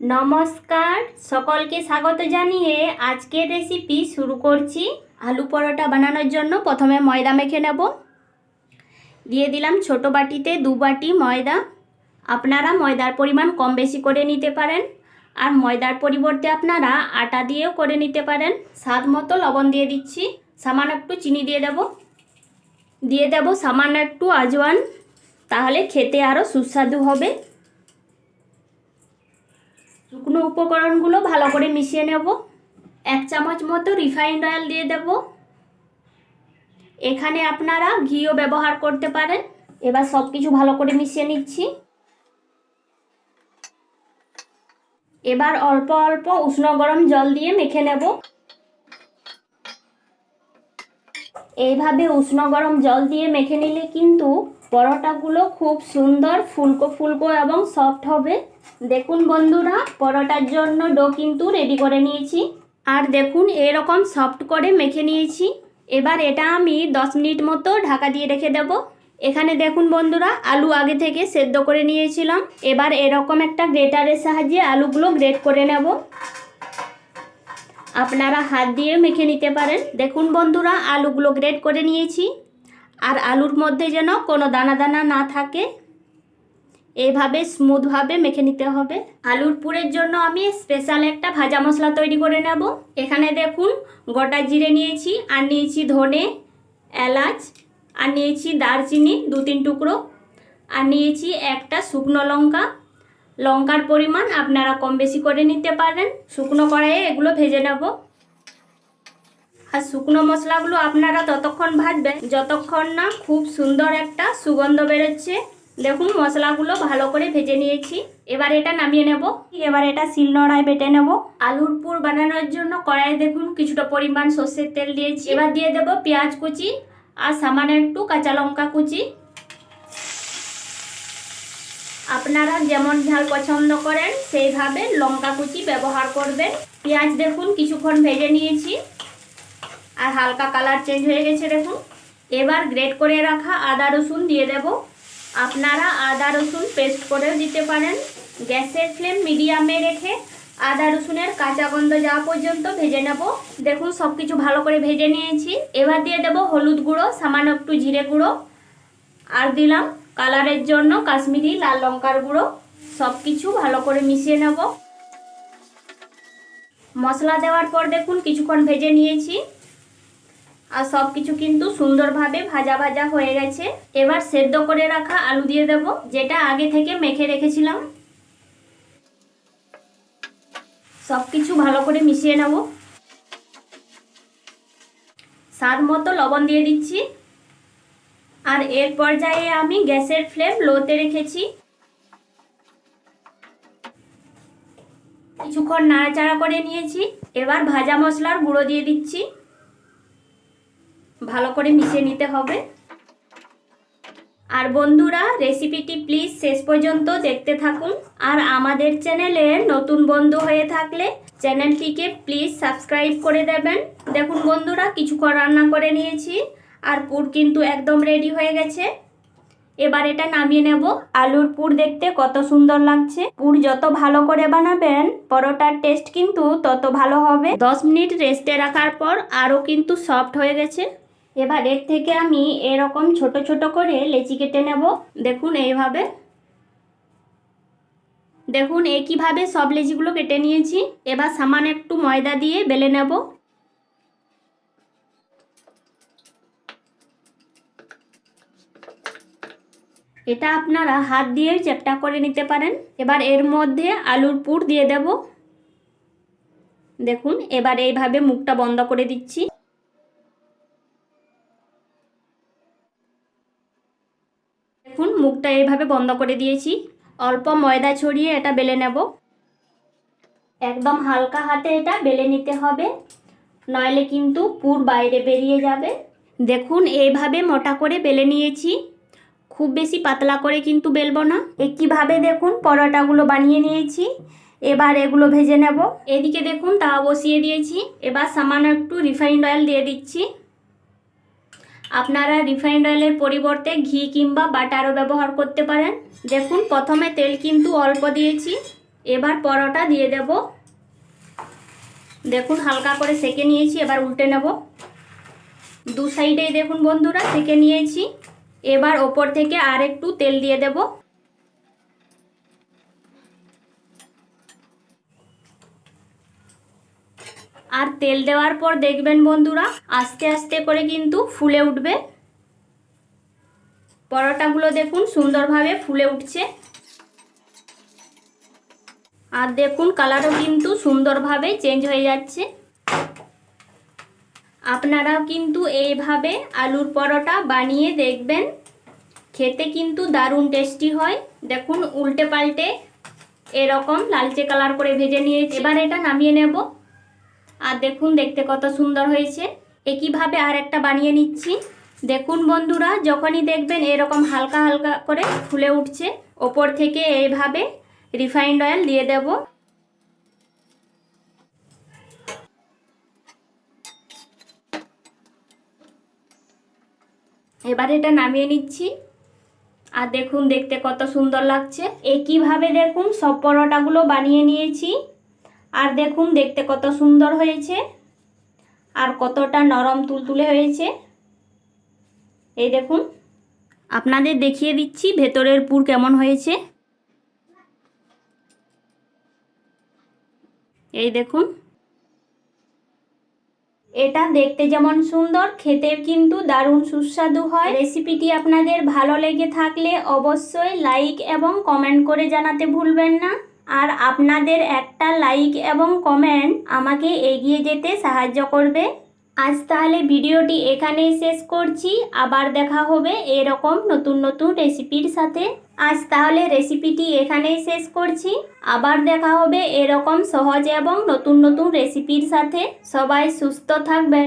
নমস্কার, সকলকে স্বাগত জানিয়ে আজকের রেসিপি শুরু করছি। আলু পরোটা বানানোর জন্য প্রথমে ময়দা মেখে নেব। দিয়ে দিলাম ছোট বাটিতে দু বাটি ময়দা। আপনারা ময়দার পরিমাণ কম বেশি করে নিতে পারেন আর ময়দার পরিবর্তে আপনারা আটা দিয়েও করে নিতে পারেন। স্বাদ মতো লবণ দিয়ে দিচ্ছি, সামান্য একটু চিনি দিয়ে দেব। দিয়ে দেব সামান্য একটু আজওয়ান, তাহলে খেতে আরও সুস্বাদু হবে। শুকনো উপকরণগুলো ভালো করে মিশিয়ে নেব। এক চামচ মতো রিফাইন্ড অয়েল দিয়ে দেব। এখানে আপনারা ঘিও ব্যবহার করতে পারেন। এবার সব কিছু ভালো করে মিশিয়ে নিচ্ছি। এবার অল্প অল্প উষ্ণ গরম জল দিয়ে মেখে নেব। এইভাবে উষ্ণ গরম জল দিয়ে মেখে নিলে কিন্তু পরোটাগুলো খুব সুন্দর, ফুলকো ফুলকো এবং সফট হবে। দেখুন বন্ধুরা, পরোটার জন্য ডো কিন্তু রেডি করে নিয়েছি। আর দেখুন, এরকম সফট করে মেখে নিয়েছি। এবার এটা আমি দশ মিনিট মতো ঢাকা দিয়ে রেখে দেব। এখানে দেখুন বন্ধুরা, আলু আগে থেকে সেদ্ধ করে নিয়েছিলাম। এবার এরকম একটা গ্রেটারের সাহায্যে আলুগুলো গ্রেট করে নেব। আপনারা হাত দিয়ে মেখে নিতে পারেন। দেখুন বন্ধুরা, আলুগুলো গ্রেট করে নিয়েছি। আর আলুর মধ্যে যেন কোনো দানা দানা না থাকে এইভাবে স্মুথভাবে মেখে নিতে হবে। আলুর পুরের জন্য আমি স্পেশাল একটা ভাজা মশলা তৈরি করে নেব। এখানে দেখুন, গোটা জিরে নিয়েছি, আর নিয়েছি ধনে, এলাচ, আর নিয়েছি দারচিনি দু তিন টুকরো। আর নিয়েছি একটা শুকনো লঙ্কা। লঙ্কার পরিমাণ আপনারা কম বেশি করে নিতে পারেন। শুকনো কড়াইয়ে এগুলো ভেজে নেব। আর শুকনো মশলাগুলো আপনারা ততক্ষণ ভাজবেন। যতক্ষণ না খুব সুন্দর একটা সুগন্ধ বেরোচ্ছে। দেখুন, মশলাগুলো ভালো করে ভেজে নিয়েছি। এবার এটা নামিয়ে নেব। এবার এটা শিলনোড়ায় বেটে নেব। আলুর পুর বানানোর জন্য কড়াই দেখুন, কিছুটা পরিমাণ সর্ষের তেল দিয়েছি। এবার দিয়ে দেব পেঁয়াজ কুচি আর সামান্য একটু কাঁচা লঙ্কা কুচি। আপনারা যেমন ঝাল পছন্দ করেন, সেইভাবে লঙ্কা কুচি ব্যবহার করবেন। পেঁয়াজ দেখুন, কিছুক্ষণ ভেজে নিয়েছি। আর হালকা কালার চেঞ্জ হয়ে গেছে দেখুন। এবার গ্রেট করে রাখা আদা রসুন দিয়ে দেব। আপনারা আদা রসুন পেস্ট করেও দিতে পারেন। গ্যাসের ফ্লেম মিডিয়ামে রেখে আদা রসুনের কাঁচা গন্ধ যাওয়া পর্যন্ত ভেজে নেব। দেখুন সব কিছু ভালো করে ভেজে নিয়েছি। এবার দিয়ে দেব হলুদ গুঁড়ো, সামান্য একটু জিরে গুঁড়ো। আর দিলাম কালারের জন্য কাশ্মীরি লাল লঙ্কার গুঁড়ো। সব কিছু ভালো করে মিশিয়ে নেব। মশলা দেওয়ার পর দেখুন, কিছুক্ষণ ভেজে নিয়েছি। আর সব কিছু কিন্তু সুন্দরভাবে ভাজা ভাজা হয়ে গেছে। এবার সেদ্ধ করে রাখা আলু দিয়ে দেব, যেটা আগে থেকে মেখে রেখেছিলাম। সব কিছু ভালো করে মিশিয়ে নেব। স্বাদ মতো লবণ দিয়ে দিচ্ছি। আর এর পর্যায়ে আমি গ্যাসের ফ্লেম লোতে রেখেছি। কিছুক্ষণ নাড়াচাড়া করে নিয়েছি। এবার ভাজা মশলার গুঁড়ো দিয়ে দিচ্ছি। ভালো করে মিশিয়ে নিতে হবে। আর বন্ধুরা রেসিপিটি প্লিজ শেষ পর্যন্ত দেখতে থাকুন। আর আমাদের চ্যানেলে নতুন বন্ধু হয়ে থাকলে চ্যানেলটিকে প্লিজ সাবস্ক্রাইব করে দেবেন। দেখুন বন্ধুরা, কিছুক্ষণ রান্না করে নিয়েছি। আর পুর কিন্তু একদম রেডি হয়ে গেছে। এবার এটা নামিয়ে নেব। আলুর পুর দেখতে কত সুন্দর লাগছে। পুর যত ভালো করে বানাবেন, পরোটার টেস্ট কিন্তু তত ভালো হবে। দশ মিনিট রেস্টে রাখার পর আরও কিন্তু সফট হয়ে গেছে। এবার এর থেকে আমি এরকম ছোট ছোট করে লেচি কেটে নেব। দেখুন এইভাবে। দেখুন একইভাবে সব লেচিগুলো কেটে নিয়েছি। এবার সামান্য একটু ময়দা দিয়ে বেলে নেব। এটা আপনারা হাত দিয়ে চ্যাপটা করে নিতে পারেন। এবার এর মধ্যে আলুর পুর দিয়ে দেব। দেখুন, এবার এইভাবে মুখটা বন্ধ করে দিচ্ছি। মুখটা এইভাবে বন্ধ করে দিয়েছি। অল্প ময়দা ছড়িয়ে এটা বেলে নেব। একদম হালকা হাতে এটা বেলে নিতে হবে। নইলে কিন্তু পুর বাইরে বেরিয়ে যাবে। দেখুন, এইভাবে মোটা করে বেলে নিয়েছি। খুব বেশি পাতলা করে কিন্তু বেলবো না। একইভাবে দেখুন, পরোটাগুলো বানিয়ে নিয়েছি। এবার এগুলো ভেজে নেব। এদিকে দেখুন, তাওয়া বসিয়ে দিয়েছি। এবার সামান্য একটু রিফাইন্ড অয়েল দিয়ে দিচ্ছি। আপনারা রিফাইন্ড অয়েলের পরিবর্তে ঘি কিংবা বাটারও ব্যবহার করতে পারেন। দেখুন, প্রথমে তেল কিন্তু অল্প দিয়েছি, এবার পরোটা দিয়ে দেব। দেখুন, হালকা করে সেকে নিয়েছি, এবার উল্টে নেব। দু সাইডেই দেখুন বন্ধুরা, সেকে নিয়েছি। এবার ওপর থেকে আর একটু তেল দিয়ে দেব। আর তেল দেওয়ার পর দেখবেন বন্ধুরা, আস্তে আস্তে করে কিন্তু ফুলে উঠবে। পরোটাগুলো দেখুন সুন্দরভাবে ফুলে উঠছে। আর দেখুন কালারও কিন্তু সুন্দরভাবে চেঞ্জ হয়ে যাচ্ছে। আপনারাও কিন্তু এইভাবে আলুর পরোটা বানিয়ে দেখবেন। খেতে কিন্তু দারুণ টেস্টি হয়। দেখুন উল্টে পাল্টে এরকম লালচে কালার করে ভেজে নিয়েছি। এবার এটা নামিয়ে নেব। আর দেখুন, দেখতে কত সুন্দর হয়েছে। একইভাবে আর একটা বানিয়ে নিচ্ছি? দেখুন বন্ধুরা, যখনই দেখবেন এরকম হালকা হালকা করে ফুলে উঠছে, ওপর থেকে এইভাবে রিফাইন্ড অয়েল দিয়ে দেব। এবার এটা নামিয়ে নিচ্ছি। আর দেখুন, দেখতে কত সুন্দর লাগছে। একইভাবে দেখুন, সব পরোটাগুলো বানিয়ে নিয়েছি। আর দেখুন, দেখতে কত সুন্দর হয়েছে। আর কতটা নরম তুলতুলে হয়েছে। এই দেখুন, আপনাদের দেখিয়ে দিচ্ছি ভেতরের পুর কেমন হয়েছে। এই দেখুন, এটা দেখতে যেমন সুন্দর খেতে কিন্তু দারুণ সুস্বাদু হয়। রেসিপিটি আপনাদের ভালো লেগে থাকলে অবশ্যই লাইক এবং কমেন্ট করে জানাতে ভুলবেন না। আর আপনাদের একটা লাইক এবং কমেন্ট আমাকে এগিয়ে যেতে সাহায্য করবে। আজ তাহলে ভিডিওটি এখানেই শেষ করছি। আবার দেখা হবে এরকম নতুন নতুন রেসিপির সাথে। আজ তাহলে রেসিপিটি এখানেই শেষ করছি। আবার দেখা হবে এরকম সহজ এবং নতুন নতুন রেসিপির সাথে। সবাই সুস্থ থাকবেন।